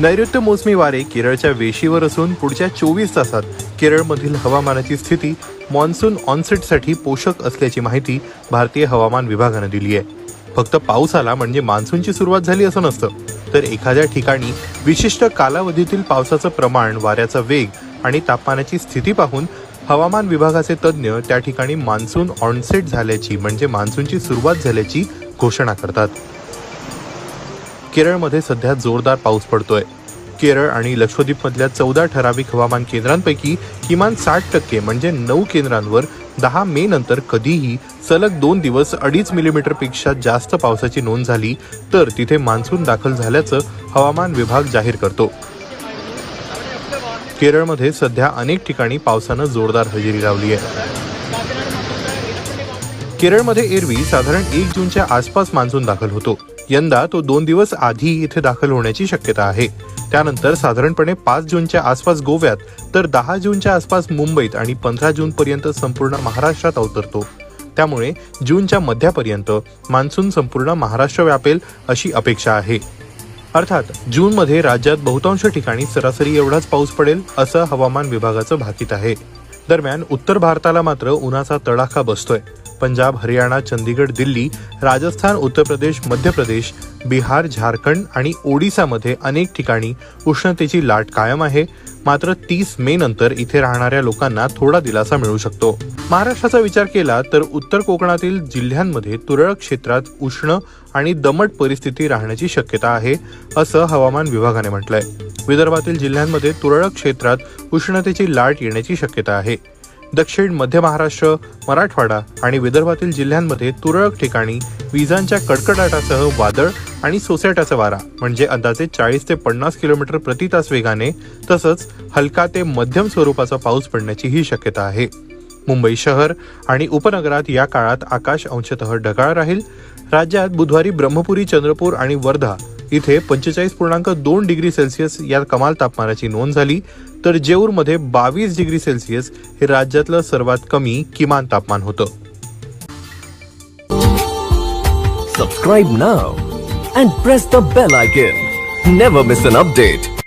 नैऋत्य मोसमी वारे केरळच्या वेशीवर असून पुढच्या चोवीस तासात केरळमधील हवामानाची स्थिती मान्सून ऑनसेटसाठी पोषक असल्याची माहिती भारतीय हवामान विभागानं दिली आहे. फक्त पाऊस आला म्हणजे मान्सूनची सुरुवात झाली असं नसतं तर एखाद्या ठिकाणी विशिष्ट कालावधीतील पावसाचं प्रमाण वाऱ्याचा वेग आणि तापमानाची स्थिती पाहून हवामान विभागाचे तज्ज्ञ त्या ठिकाणी मान्सून ऑनसेट झाल्याची म्हणजे मान्सूनची सुरुवात झाल्याची घोषणा करतात. केरळमध्ये सध्या जोरदार पाऊस पडतोय. केरळ आणि लक्षद्वीपमधल्या चौदा ठराविक हवामान केंद्रांपैकी किमान साठ टक्के म्हणजे नऊ केंद्रांवर दहा मे नंतर कधीही सलग दोन दिवस अडीच मिलीमीटरपेक्षा जास्त पावसाची नोंद झाली तर तिथे मान्सून दाखल झाल्याचं हवामान विभाग जाहीर करतो. केरळमध्ये सध्या अनेक ठिकाणी पावसानं जोरदार हजेरी लावली आहे केरळमध्ये एरवी साधारण एक जूनच्या आसपास मान्सून दाखल होतो. यंदा तो दोन दिवस आधी इथे दाखल होण्याची शक्यता आहे. त्यानंतर साधारणपणे पाच जूनच्या आसपास गोव्यात तर दहा जूनच्या आसपास मुंबईत आणि पंधरा जून पर्यंत संपूर्ण महाराष्ट्रात अवतरतो. त्यामुळे जूनच्या मध्यापर्यंत मान्सून संपूर्ण महाराष्ट्र व्यापेल अशी अपेक्षा आहे. अर्थात जूनमध्ये राज्यात बहुतांश ठिकाणी सरासरी एवढाच पाऊस पडेल असं हवामान विभागाचं भाकीत आहे. दरम्यान उत्तर भारताला मात्र उन्हाचा तडाखा बसतोय. पंजाब हरियाणा चंदीगड दिल्ली राजस्थान उत्तर प्रदेश मध्य प्रदेश बिहार झारखंड आणि ओडिसामध्ये अनेक ठिकाणी उष्णतेची लाट कायम आहे. मात्र तीस मे नंतर इथे राहणाऱ्या लोकांना थोडा दिलासा मिळू शकतो. महाराष्ट्राचा विचार केला तर उत्तर कोकणातील जिल्ह्यांमध्ये तुरळक क्षेत्रात उष्ण आणि दमट परिस्थिती राहण्याची शक्यता आहे असं हवामान विभागाने म्हटलंय. विदर्भातील जिल्ह्यांमध्ये तुरळक क्षेत्रात उष्णतेची लाट येण्याची शक्यता आहे. दक्षिण मध्य महाराष्ट्र मराठवाडा आणि विदर्भातील जिल्ह्यांमध्ये तुरळक ठिकाणी विजांच्या कडकडाटासह वादळ आणि सोसाट्याचा वारा म्हणजे अंदाजे चाळीस ते पन्नास किलोमीटर प्रति तास वेगाने तसंच हलका ते मध्यम स्वरूपाचा पाऊस पडण्याचीही शक्यता आहे. मुंबई शहर आणि उपनगरात या काळात आकाश अंशतः ढगाळ राहील. राज्यात बुधवारी ब्रह्मपुरी चंद्रपूर आणि वर्धा इथे पंचेचाळीस पूर्णांक दोन डिग्री सेल्सिअस या कमाल तापमानाची नोंद झाली. तर जेऊरमध्ये बावीस डिग्री सेल्सिअस हे राज्यातलं सर्वात कमी किमान तापमान होतं. Subscribe now and press the bell icon never miss an update